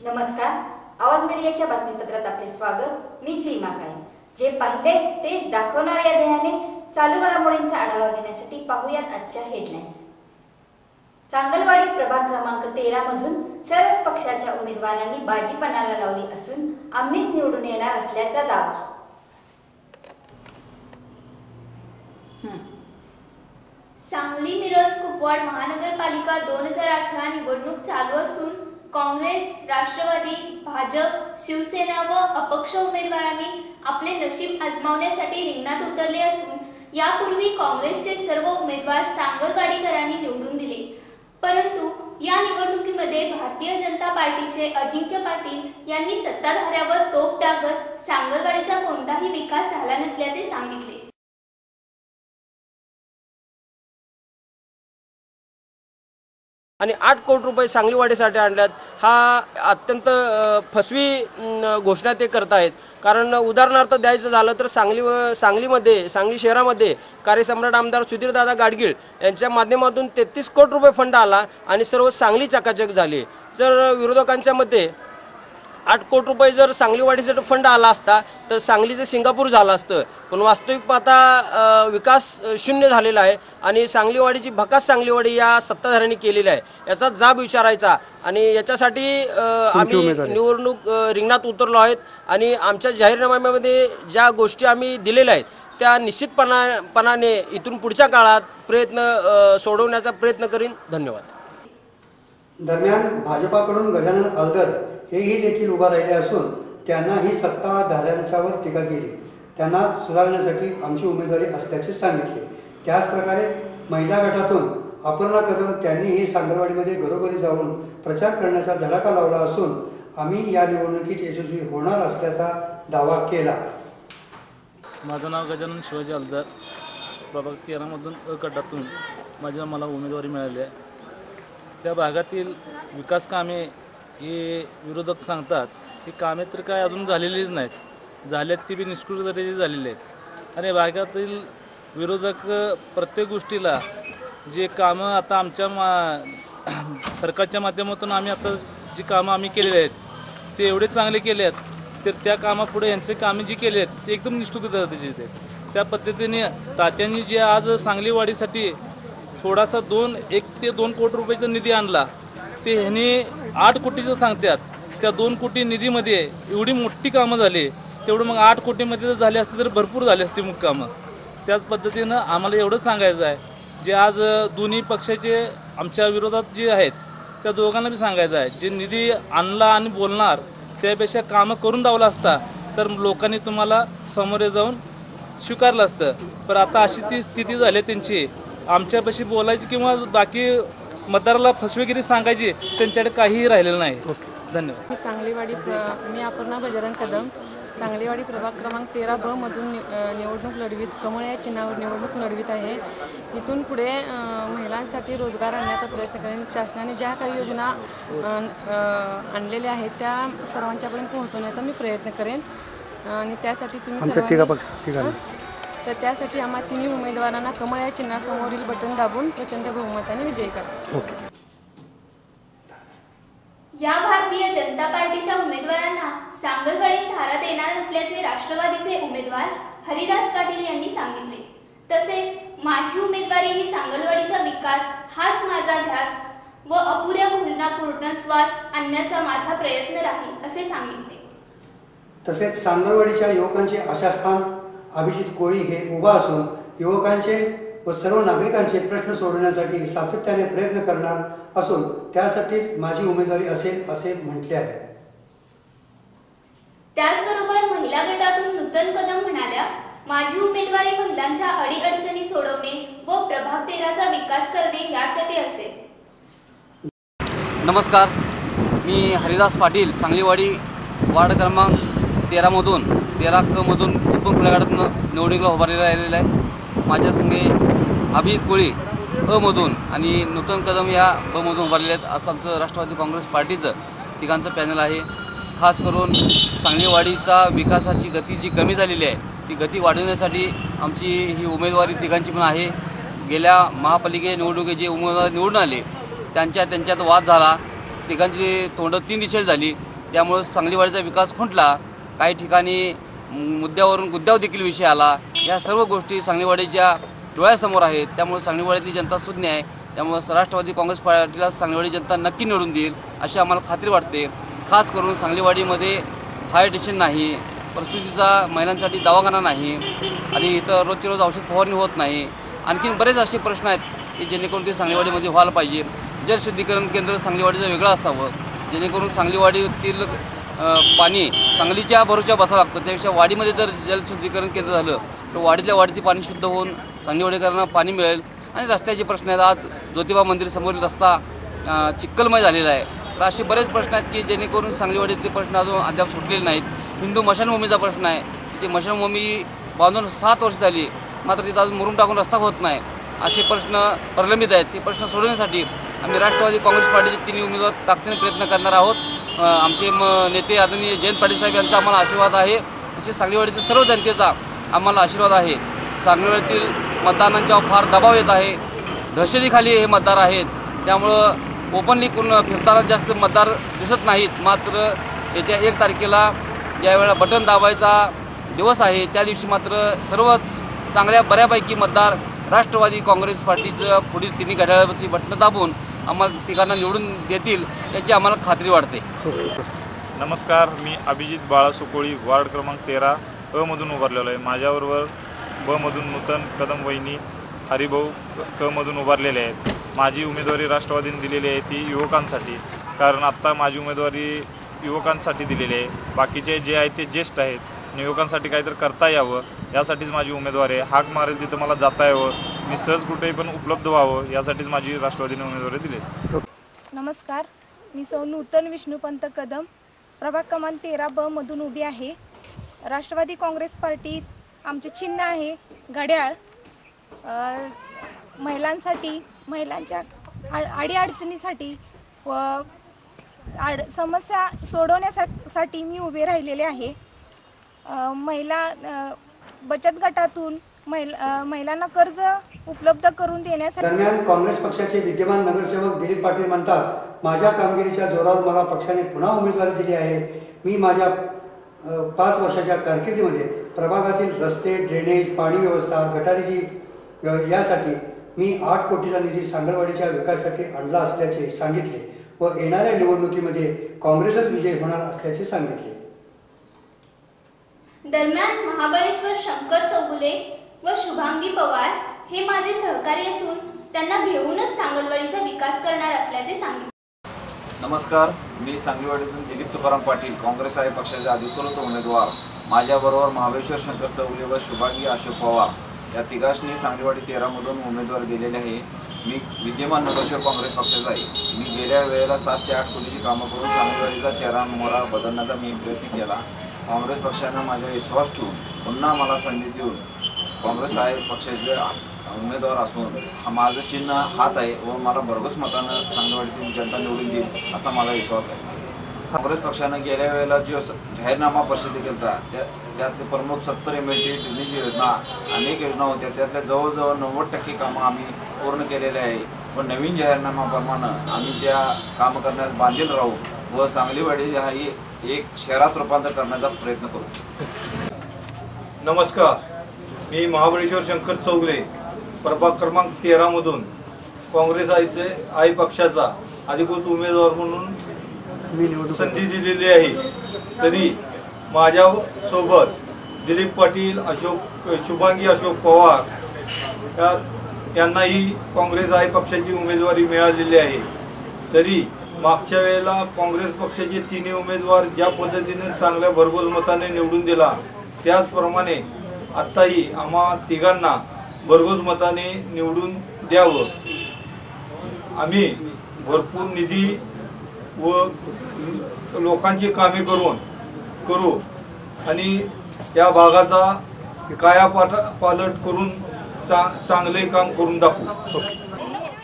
नमस्कार. आवाज मीडियाच्या बातमीपत्रात आपले स्वागत. मी सीमा काळे. जे पाहिले ते दाखवणाऱ्या ध्येयाने चालू घडामोडींचा आढावा घेण्यासाठी पाहूयात आजच्या हेडलाईन्स सांगलवाडी प्रभाग क्रमांक तेरा मधून सर्वच पक्षाच्या उमेदवारांनी बाजीपणाला लावली असून आम्हीच निवडून येणार असल्याचा दावा. सांगली मिरज कुपवाड महानगरपालिका दोन हजार अठरा निवडणूक चालू असून काँग्रेस राष्ट्रवादी भाजप शिवसेना व अपक्ष उमेदवारांनी आपले नशीब आजमावण्यासाठी रिंगणात उतरले असून यापूर्वी काँग्रेसचे सर्व उमेदवार सांगलवाडीकरांनी निवडून दिले. परंतु या निवडणुकीमध्ये भारतीय जनता पार्टीचे अजिंक्य पाटील यांनी सत्ताधाऱ्यावर तोफ टाकत सांगलवाडीचा कोणताही विकास झाला नसल्याचे सांगितले. आणि आठ कोटी रुपये सांगलीवाडीसाठी आणल्यात. हा अत्यंत फसवी घोषणा ते करत आहेत कारण उदाहरणार्थ द्यायचं झालं तर सांगली व- सांगलीमध्ये सांगली शहरामध्ये कार्यसम्राट आमदार सुधीरदादा गाडगीळ यांच्या माध्यमातून तेहतीस कोटी रुपये फंड आला आणि सर्व सांगली चकाचक झाली. जर विरोधकांच्या मते आठ कोटी रुपये जर सांगलीवाडीसाठी फंड आला असता तर सांगलीचं सिंगापूर झालं असतं पण वास्तविक पाहता विकास शून्य झालेला आहे आणि सांगलीवाडीची भकास सांगलीवाडी या सत्ताधाऱ्यांनी केलेली आहे. याचा जाब विचारायचा आणि याच्यासाठी आम्ही निवडणूक रिंगणात उतरलो आहेत आणि आमच्या जाहीरनाम्यामध्ये ज्या गोष्टी आम्ही दिलेल्या आहेत त्या निश्चितपणा पणाने इथून पुढच्या काळात प्रयत्न सोडवण्याचा प्रयत्न करीन. धन्यवाद. दरम्यान भाजपाकडून गजानन अलगर हेही देखील उभा राहिले असून त्यांनाही सत्ताधाऱ्यांच्यावर टीका केली. त्यांना सुधारण्यासाठी आमची उमेदवारी असल्याचे सांगितले. त्याचप्रकारे महिला गटातून अपर्णा कदम त्यांनीही सांगरवाडीमध्ये घरोघरी जाऊन प्रचार करण्याचा धडाका लावला असून आम्ही या निवडणुकीत यशस्वी होणार असल्याचा दावा केला. माझं नाव गजानन शिवाजी अलदार प्रभाग तेरामधून अ गटातून माझ्या मला उमेदवारी मिळाली आहे. त्या भागातील विकास कामे हे विरोधक सांगतात ही कामे तर काय अजून झालेलीच नाहीत. झाल्यात ती बी निष्कृत झालेली आहेत. आणि भागातील विरोधक प्रत्येक गोष्टीला जे कामं आता आमच्या मा सरकारच्या माध्यमातून आम्ही आता जी कामं आम्ही केलेली आहेत ते एवढे चांगले केले आहेत तर त्या कामापुढे यांचे कामे जी केली आहेत ते एकदम निष्ठुक ते आहेत. त्या पद्धतीने तात्यांनी जे आज सांगलीवाडीसाठी थोडासा दोन एक ते दोन कोटी रुपयाचा निधी आणला ते ह्यांनी आठ कोटीचं सांगतात. त्या दोन कोटी निधीमध्ये एवढी मोठी कामं झाली तेवढं मग आठ कोटीमध्ये जर झाले असते तर भरपूर झाली असती मग कामं. त्याच पद्धतीनं आम्हाला एवढं सांगायचं आहे जे आज दोन्ही पक्षाचे आमच्या विरोधात जे आहेत त्या दोघांना बी सांगायचं आहे. जे निधी आणला आणि बोलणार त्यापेक्षा कामं करून दावलं असता तर लोकांनी तुम्हाला समोरे जाऊन स्वीकारलं असतं. पण आता अशी ती स्थिती झाली आहे त्यांची. आमच्यापाशी बोलायची किंवा बाकी मतदाराला फसवेगिरी सांगायची त्यांच्याकडे काहीही राहिलेलं नाही. धन्यवाद. मी सांगलीवाडी प्र मी अपर्णा बजरंग कदम. सांगलीवाडी प्रभाग क्रमांक तेरा ब मधून निवडणूक लढवीत कमळ या चिन्हावर निवडणूक लढवीत आहे. इथून पुढे महिलांसाठी रोजगार आणण्याचा प्रयत्न करेन. शासनाने ज्या काही योजना आणलेल्या आहेत त्या सर्वांच्यापर्यंत पोहोचवण्याचा मी प्रयत्न करेन. आणि त्यासाठी तुम्ही सर्वांनी? तर त्यासाठी आम्हा तिन्ही उमेदवारांना कमळ या चिन्हासमोरील बटन दाबून प्रचंड बहुमताने विजयी करा. या भारतीय जनता पार्टीच्या उमेदवारांना सांगलवाडीत थारा देणार नसल्याचे राष्ट्रवादीचे उमेदवार हरिदास पाटील यांनी सांगितले. तसेच माझी उमेदवारी ही सांगलवाडीचा विकास हाच माझा ध्यास व अपुऱ्या घोषणा पूर्णत्वास आणण्याचा माझा प्रयत्न राहील असे सांगितले. तसेच सांगलवाडीच्या युवकांचे आशास्थान अभिजित कोळी हे उभा असून युवकांचे व सर्व नागरिकांचे प्रश्न सोडवण्यासाठी सातत्याने प्रयत्न करणार असून त्यासाठीच माझी उमेदवारी असेल असे म्हटले आहे. त्याचबरोबर महिला गटातून नूतन कदम म्हणाल्या माझी उमेदवारी महिलांच्या अडीअडचणी सोडवणे व प्रभाग तेराचा विकास करणे यासाठी असेल. नमस्कार मी हरिदास पाटील सांगलीवाडी वार्ड क्रमांक तेरामधून तेरा कमधून मधून उपन निवडणुकीला उभारलेला राहिलेला आहे. माझ्या संघे अभिज कोळी अमधून आणि नूतन कदम या बमधून उभारलेले आहेत. असं आमचं राष्ट्रवादी काँग्रेस पार्टीचं तिघांचं पॅनल आहे. खास करून सांगलीवाडीचा विकासाची गती जी कमी झालेली आहे ती गती वाढवण्यासाठी आमची ही उमेदवारी तिघांची पण आहे. गेल्या महापालिके निवडणुकीत जे उमेदवार निवडून आले त्यांच्या त्यांच्यात वाद झाला. तिघांची तोंड तीन दिशेला झाली. त्यामुळं सांगलीवाडीचा विकास खुंटला. काही ठिकाणी मुद्द्यावरून गुद्द्यावर देखील विषय आला. या सर्व गोष्टी सांगलीवाडीच्या डोळ्यासमोर आहेत. त्यामुळे सांगलीवाडीतली जनता सुज्ञ आहे. त्यामुळे राष्ट्रवादी काँग्रेस पार्टीला सांगलीवाडी जनता नक्की निवडून देईल अशी आम्हाला खात्री वाटते. खास करून सांगलीवाडीमध्ये फायर स्टेशन नाही प्रसूतीचा महिलांसाठी दवाखाना नाही आणि इथं रोजची रोज औषध फवारणी होत नाही. आणखीन बरेच असे प्रश्न आहेत की जेणेकरून ते सांगलीवाडीमध्ये व्हायला पाहिजे. जलशुद्धीकरण केंद्र सांगलीवाडीचं वेगळं असावं. जेणेकरून सांगलीवाडीतील पाणी सांगलीच्या भरोशा बसावं लागतं. त्यापेक्षा वाडीमध्ये जर जलशुद्धीकरण केंद्र झालं तर वाडीतल्या वाडीतील पाणी शुद्ध होऊन सांगलीवाडीकरांना पाणी मिळेल. आणि रस्त्याचे प्रश्न आहेत. आज ज्योतिबा मंदिर समोरील रस्ता चिक्कलमय झालेला आहे. तर असे बरेच प्रश्न आहेत की जेणेकरून सांगलीवाडीतले प्रश्न अजून अद्याप सुटलेले नाहीत. हिंदू मशानभूमीचा प्रश्न आहे. तिथे मशानभूमी बांधून सात वर्ष झाली. मात्र तिथं अजून मुरून टाकून रस्ता होत नाही. असे प्रश्न प्रलंबित आहेत. ते प्रश्न सोडवण्यासाठी आम्ही राष्ट्रवादी काँग्रेस पार्टीचे तिन्ही उमेदवार ताकदीने प्रयत्न करणार आहोत. आमचे म नेते आदरणीय जयंत पाटील साहेब यांचा आम्हाला आशीर्वाद आहे. तसेच सांगलीवाडीतील सर्व जनतेचा आम्हाला आशीर्वाद आहे. सांगलीवाडीतील मतदानांच्या फार दबाव येत आहे. दहशतीखाली हे मतदार आहेत. त्यामुळं ओपनली कोण फिरताना जास्त मतदार दिसत नाहीत. मात्र येत्या एक तारखेला ज्यावेळेला बटन दाबायचा दिवस आहे त्या दिवशी मात्र सर्वच चांगल्या बऱ्यापैकी मतदार राष्ट्रवादी काँग्रेस पार्टीचं पुढील तिन्ही घड्याळावरची बटणं दाबून आम्हाला तिघांना निवडून देतील याची आम्हाला खात्री वाटते. नमस्कार मी अभिजित बाळा सुकोळी वार्ड क्रमांक तेरा अमधून मधून उभारलेलो आहे. माझ्याबरोबर ब मधून नूतन कदम वहिनी हरिभाऊ क मधून उभारलेले आहेत. माझी उमेदवारी राष्ट्रवादीने दिलेली आहे ती युवकांसाठी कारण आत्ता माझी उमेदवारी युवकांसाठी दिलेली आहे. बाकीचे जे आहेत ते ज्येष्ठ आहेत. आणि युवकांसाठी काहीतरी करता यावं. यासाठीच माझी उमेदवार आहे. हाक मारेल तिथं मला जाता यावं. मी सहज कुठेही पण उपलब्ध व्हावं यासाठीच माझी राष्ट्रवादीने उमेदवारी दिली. नमस्कार. मी सौ नूतन विष्णुपंत कदम. प्रभाग क्रमांक तेरा ब मधून उभी आहे. राष्ट्रवादी काँग्रेस पार्टी आमचे चिन्ह आहे. घड्याळ. महिलांसाठी महिलांच्या आ अडीअडचणीसाठी व आड समस्या सोडवण्यासाठी मी उभे राहिलेले आहे. महिला बचत गटातून महिला महिलांना कर्ज उपलब्ध करून देण्यासाठी दरम्यान काँग्रेस पक्षाचे विद्यमान नगरसेवक दिलीप पाटील म्हणतात माझ्या कामगिरीच्या जोरावर मला पक्षाने पुन्हा उमेदवारी दिली आहे. मी माझ्या पाच वर्षाच्या कारकिर्दीमध्ये प्रभागातील रस्ते ड्रेनेज पाणी व्यवस्था गटारीची यासाठी मी आठ कोटीचा निधी सांगलवाडीच्या विकासासाठी आणला असल्याचे सांगितले व येणाऱ्या निवडणुकीमध्ये काँग्रेसच विजय होणार असल्याचे सांगितले. दरम्यान महाबळेश्वर शंकर चौगुले व शुभांगी पवार हे माझे सहकारी असून त्यांना घेऊनच सांगलवाडीचा विकास करणार असल्याचे सांगितले. नमस्कार मी सांगलीवाडीतून दिलीप तुकाराम पाटील काँग्रेस आहे पक्षाचे अधिकृत उमेदवार. माझ्याबरोबर महाबळेश्वर शंकर चौगुले व शुभांगी अशोक पवार. या तिघांनी सांगलीवाडी तेरामधून उमेदवार दिलेले आहे. मी विद्यमान नगरसेवक काँग्रेस पक्षाचा आहे. मी गेल्या वेळेला सात ते आठ कोटीची कामं करून सांगलीवाडीचा चेहरा मोहरा बदलण्याचा मी प्रयत्न केला. काँग्रेस पक्षानं माझा विश्वास ठेवून पुन्हा मला संधी देऊन काँग्रेस आहे पक्षाचे उमेदवार असून हा माझं चिन्ह हात आहे व मला भरघोस मतानं सांगलीवाडीतील जनता निवडून देईल असा मला विश्वास आहे. काँग्रेस पक्षानं गेल्या वेळेला जो जाहीरनामा प्रसिद्ध केला होता त्या त्यातले प्रमुख सत्तर एम एल टी ड्रेनेज योजना अनेक योजना होत्या. त्यातल्या जवळजवळ नव्वद टक्के कामं आम्ही पूर्ण केलेले आहे. व नवीन जाहीरनामाप्रमाणे आम्ही त्या कामं करण्यास बांधील राहू. व सांगलीवाडी हा ही एक शहरात रूपांतर करण्याचा प्रयत्न करू. नमस्कार. मी महाबळेश्वर शंकर चौगले प्रभाग क्रमांक तेरामधून काँग्रेस आईचे आई पक्षाचा अधिकृत उमेदवार म्हणून संधी दिलेली आहे. तरी माझ्या सोबत दिलीप पाटील अशोक शुभांगी अशोक पवार या यांनाही काँग्रेस आई पक्षाची उमेदवारी मिळालेली आहे. तरी मागच्या वेळेला काँग्रेस पक्षाचे तिन्ही उमेदवार ज्या पद्धतीने चांगल्या भरघोस मताने निवडून दिला त्याचप्रमाणे आत्ताही आम्हा तिघांना भरघोस मताने निवडून द्यावं. आम्ही भरपूर निधी व लोकांची कामे करून करू आणि या भागाचा कायापाट पालट करून चा चांगले काम करून दाखवू.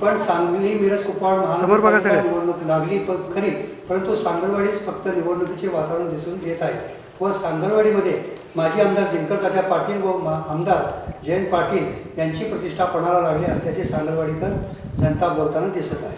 पण सांगली मिरज कुपवाड महानगरपालिका निवडणूक लागली खरी परंतु सांगलवाडीच फक्त निवडणुकीचे वातावरण दिसून येत आहे. व सांगलवाडीमध्ये माजी आमदार दिनकर तात्या पाटील व आमदार जयंत पाटील यांची प्रतिष्ठा पणाला लागली असल्याचे सांगलवाडीकर जनता बोलताना दिसत आहे.